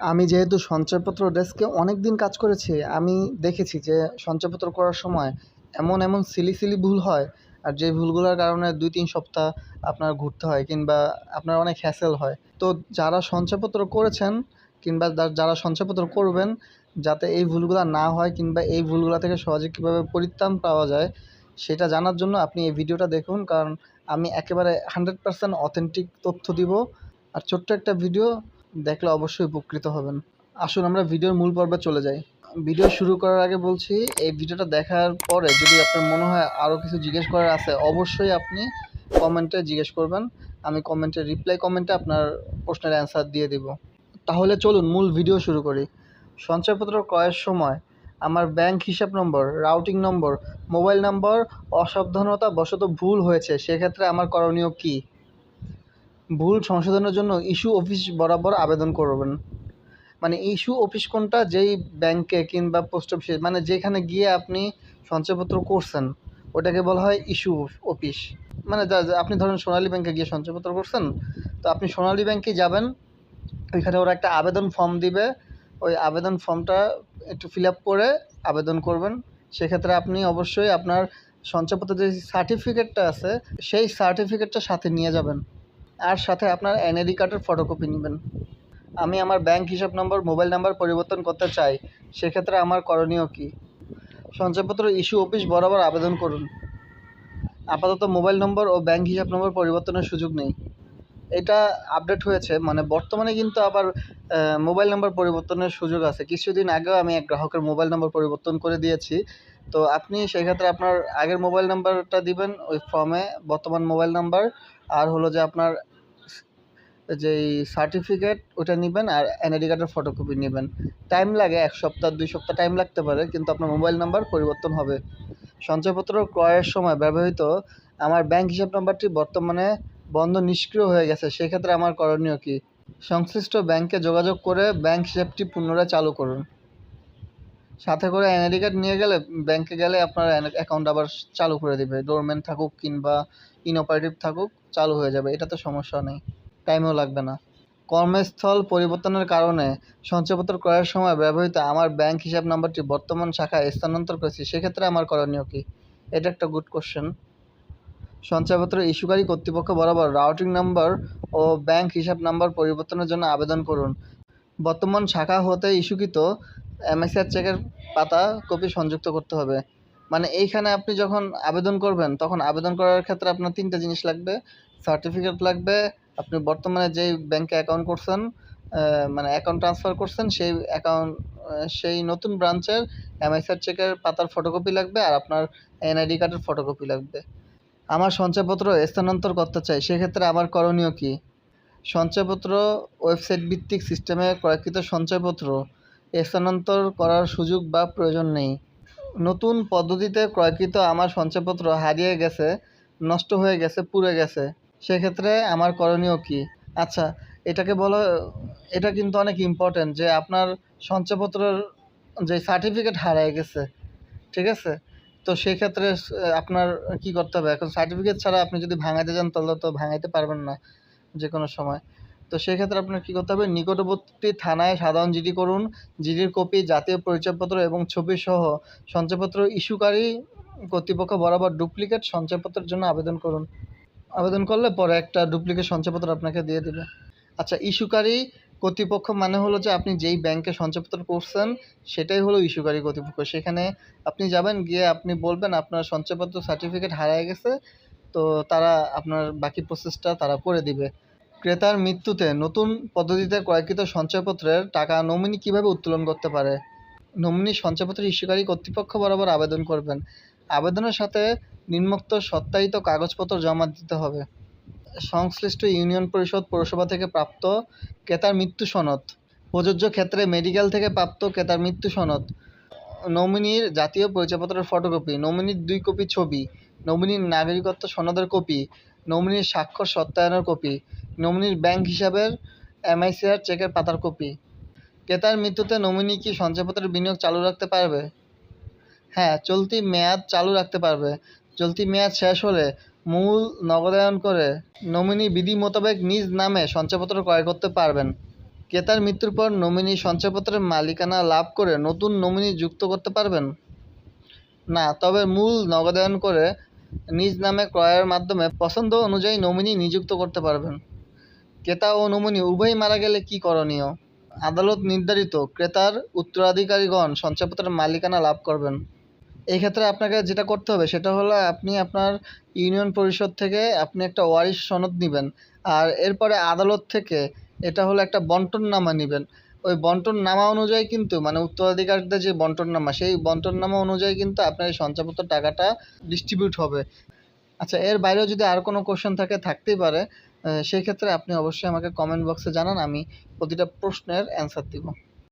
আমি যেহেতু সঞ্চয়পত্র ডেস্কে অনেক দিন কাজ করেছি, আমি দেখেছি যে সঞ্চয়পত্র করার সময় এমন এমন সিলি সিলি ভুল হয়, আর যে ভুলগুলোর কারণে দুই তিন সপ্তাহ আপনার ঘুরতে হয় কিংবা আপনার অনেক হ্যাসেল হয়। তো যারা সঞ্চয়পত্র করেছেন কিংবা যারা সঞ্চয়পত্র করবেন, যাতে এই ভুলগুলো না হয় কিংবা এই ভুলগুলো থেকে সহজে কীভাবে পরিত্রাণ পাওয়া যায়, সেটা জানার জন্য আপনি এই ভিডিওটা দেখুন, কারণ আমি একেবারে হান্ড্রেড পারসেন্ট অথেন্টিক তথ্য দিব। আর ছোট্ট একটা ভিডিও দেখলে অবশ্যই উপকৃত হবেন। আসুন, আমরা ভিডিওর মূল পর্বে চলে যাই। ভিডিও শুরু করার আগে বলছি, এই ভিডিওটা দেখার পরে যদি আপনার মনে হয় আরও কিছু জিজ্ঞেস করার আছে, অবশ্যই আপনি কমেন্টে জিজ্ঞেস করবেন। আমি কমেন্টে রিপ্লাই কমেন্টে আপনার প্রশ্নের অ্যান্সার দিয়ে দিব। তাহলে চলুন, মূল ভিডিও শুরু করি। সঞ্চয়পত্র ক্রয়ের সময়, আমার ব্যাংক হিসাব নম্বর রাউটিং নম্বর মোবাইল নম্বর অসাবধানতা বশত ভুল হয়েছে, সেক্ষেত্রে আমার করণীয় কী? ভুল সংশোধনের জন্য ইস্যু অফিস বরাবর আবেদন করবেন। মানে ইস্যু অফিস কোনটা? যেই ব্যাংকে কিংবা পোস্ট অফিসে মানে যেখানে গিয়ে আপনি সঞ্চয়পত্র করছেন, ওটাকে বলা হয় ইস্যু অফিস। মানে আপনি ধরেন সোনালী ব্যাংকে গিয়ে সঞ্চয়পত্র করছেন, তো আপনি সোনালী ব্যাংকে যাবেন, ওইখানে ওরা একটা আবেদন ফর্ম দিবে, ওই আবেদন ফর্মটা একটু ফিল আপ করে আবেদন করবেন। সেক্ষেত্রে আপনি অবশ্যই আপনার সঞ্চয়পত্রের যে সার্টিফিকেটটা আছে, সেই সার্টিফিকেটটা সাথে নিয়ে যাবেন। আর সাথে আপনার এনআইডি কার্ডের ফটোকপি নেবেন। আমি আমার ব্যাংক হিসাব নম্বর মোবাইল নাম্বার পরিবর্তন করতে চাই, সেক্ষেত্রে আমার করণীয় কি? সঞ্চয়পত্র ইস্যু অফিস বরাবর আবেদন করুন। আপাতত মোবাইল নম্বর ও ব্যাংক হিসাব নম্বর পরিবর্তনের সুযোগ নেই। এটা আপডেট হয়েছে মানে বর্তমানে কিন্তু আবার মোবাইল নাম্বার পরিবর্তনের সুযোগ আছে। কিছুদিন আগেও আমি এক গ্রাহকের মোবাইল নাম্বার পরিবর্তন করে দিয়েছি। তো আপনি সেক্ষেত্রে আপনার আগের মোবাইল নাম্বারটা দিবেন, ওই ফর্মে বর্তমান মোবাইল নাম্বার আর হলো যে আপনার যেই সার্টিফিকেট ওটা নেবেন, আর এনআইডি কার্ডের ফটোকপি নেবেন। টাইম লাগে, এক সপ্তাহ, দুই সপ্তাহ টাইম লাগতে পারে, কিন্তু আপনার মোবাইল নাম্বার পরিবর্তন হবে। সঞ্চয়পত্র ক্রয়ের সময় ব্যবহৃত, আমার ব্যাংক হিসাব নাম্বারটি বর্তমানে বন্ধ নিষ্ক্রিয় হয়ে গেছে, সেক্ষেত্রে আমার করণীয় কী? সংশ্লিষ্ট ব্যাংকে যোগাযোগ করে ব্যাংক হিসাবটি পুনরায় চালু করুন। সাথে করে এনআইডি কার্ড নিয়ে গেলে ব্যাংকে গেলে আপনার অ্যাকাউন্ট আবার চালু করে দিবে। ডোরম্যান থাকুক কিংবা ইনঅপারেটিভ থাকুক, চালু হয়ে যাবে। এটাতে সমস্যা নেই। টাইমও লাগবে না। কর্মস্থল পরিবর্তনের কারণে সঞ্চয়পত্র ক্রয়ের সময় ব্যবহৃত আমার ব্যাংক হিসাব নাম্বারটি বর্তমান শাখায় স্থানান্তর করেছি, সেক্ষেত্রে আমার করণীয় কী? এটা একটা গুড কোশ্চেন সঞ্চয়পত্র ইস্যুকারী কর্তৃপক্ষ বরাবর রাউটিং নাম্বার ও ব্যাংক হিসাব নাম্বার পরিবর্তনের জন্য আবেদন করুন। বর্তমান শাখা হতে ইস্যুকৃত এমএসআর চেকের পাতা কপি সংযুক্ত করতে হবে। মানে এইখানে আপনি যখন আবেদন করবেন, তখন আবেদন করার ক্ষেত্রে আপনার তিনটা জিনিস লাগবে। সার্টিফিকেট লাগবে, আপনি বর্তমানে যেই ব্যাংকে অ্যাকাউন্ট করছেন মানে অ্যাকাউন্ট ট্রান্সফার করছেন, সেই অ্যাকাউন্ট সেই নতুন ব্রাঞ্চের এমআইসার চেকের পাতার ফটোকপি লাগবে আর আপনার এনআইডি কার্ডের ফটোকপি লাগবে। আমার সঞ্চয়পত্র স্থানান্তর করতে চাই, সেক্ষেত্রে আমার করণীয় কী? সঞ্চয়পত্র ওয়েবসাইট ভিত্তিক সিস্টেমে ক্রয়কৃত সঞ্চয়পত্র স্থানান্তর করার সুযোগ বা প্রয়োজন নেই। নতুন পদ্ধতিতে ক্রয়কৃত আমার সঞ্চয়পত্র হারিয়ে গেছে, নষ্ট হয়ে গেছে, পুড়ে গেছে, সেক্ষেত্রে আমার করণীয় কী? আচ্ছা এটাকে বলা, এটা কিন্তু অনেক ইম্পর্ট্যান্ট যে আপনার সঞ্চয়পত্রের যে সার্টিফিকেট হারিয়ে গেছে, ঠিক আছে? তো সেক্ষেত্রে আপনার কি করতে হবে? এখন সার্টিফিকেট ছাড়া আপনি যদি ভাঙাইতে যান, তাহলে তো ভাঙাইতে পারবেন না যে কোনো সময়। তো সেক্ষেত্রে আপনার কী করতে হবে? নিকটবর্তী থানায় সাধারণ জিডি করুন। জিডির কপি, জাতীয় পরিচয়পত্র এবং ছবি সহ সঞ্চয়পত্র ইস্যুকারী কর্তৃপক্ষ বরাবর ডুপ্লিকেট সঞ্চয়পত্রের জন্য আবেদন করুন। আবেদন করলে পরে একটা ডুপ্লিকেট সঞ্চয়পত্র আপনাকে দিয়ে দেবে। আচ্ছা ইস্যুকারী কর্তৃপক্ষ মানে হলো যে আপনি যেই ব্যাংকে সঞ্চয়পত্র করছেন, সেটাই হলো ইস্যুকারী কর্তৃপক্ষ। সেখানে আপনি যাবেন, গিয়ে আপনি বলবেন আপনার সঞ্চয়পত্র সার্টিফিকেট হারিয়ে গেছে, তো তারা আপনার বাকি প্রসেসটা তারা করে দিবে। ক্রেতার মৃত্যুতে নতুন পদ্ধতিতে ক্রয়কৃত সঞ্চয়পত্রের টাকা নমিনি কীভাবে উত্তোলন করতে পারে? নমিনি সঞ্চয়পত্রের ইস্যুকারী কর্তৃপক্ষ বরাবর আবেদন করবেন। আবেদনের সাথে নিম্নোক্ত সত্যায়িত কাগজপত্র জমা দিতে হবে। সংশ্লিষ্ট ইউনিয়ন পরিষদ পৌরসভা থেকে প্রাপ্ত ক্রেতার মৃত্যু সনদ। প্রযোজ্য ক্ষেত্রে মেডিকেল থেকে প্রাপ্ত ক্রেতার মৃত্যু সনদ। নমিনির জাতীয় পরিচয়পত্রের ফটোকপি, নমিনির দুই কপি ছবি, নমিনির নাগরিকত্ব সনদের কপি, নমিনির স্বাক্ষর সত্যায়নের কপি, নমিনির ব্যাংক হিসাবের এমআইসিআর চেকের পাতার কপি। ক্রেতার মৃত্যুতে নমিনি কি সঞ্চয়পত্রের বিনিয়োগ চালু রাখতে পারবে? হ্যাঁ চলতি মেয়াদ চালু রাখতে পারবে। চলতি মেয়াদ শেষ হলে মূল নগদায়ন করে নমিনি বিধি মোতাবেক নিজ নামে সঞ্চয়পত্র ক্রয় করতে পারবেন। ক্রেতার মৃত্যুর পর নমিনি সঞ্চয়পত্রের মালিকানা লাভ করে নতুন নমিনি যুক্ত করতে পারবেন? না, তবে মূল নগদায়ন করে নিজ নামে ক্রয়ের মাধ্যমে পছন্দ অনুযায়ী নমিনি নিযুক্ত করতে পারবেন। ক্রেতা ও নমিনি উভয়ই মারা গেলে কি করণীয়? আদালত নির্ধারিত ক্রেতার উত্তরাধিকারীগণ সঞ্চয়পত্রের মালিকানা লাভ করবেন। এই ক্ষেত্রে আপনাকে যেটা করতে হবে, সেটা হলো আপনি আপনার ইউনিয়ন পরিষদ থেকে আপনি একটা ওয়ারিশ সনদ নেবেন। আর এরপরে আদালত থেকে এটা হলো একটা বন্টন নামা নেবেন। ওই বন্টন নামা অনুযায়ী কিন্তু মানে উত্তরাধিকারীদের যে বন্টন নামা সেই বন্টন নামা অনুযায়ী কিন্তু আপনার এই সঞ্চয়পত্র টাকাটা ডিস্ট্রিবিউট হবে। আচ্ছা এর বাইরেও যদি আর কোনো কোশ্চেন থাকে, থাকতেই পারে। সেই ক্ষেত্রে আপনি অবশ্যই আমাকে কমেন্ট বক্সে জানান, আমি প্রতিটা প্রশ্নের অ্যান্সার দিব।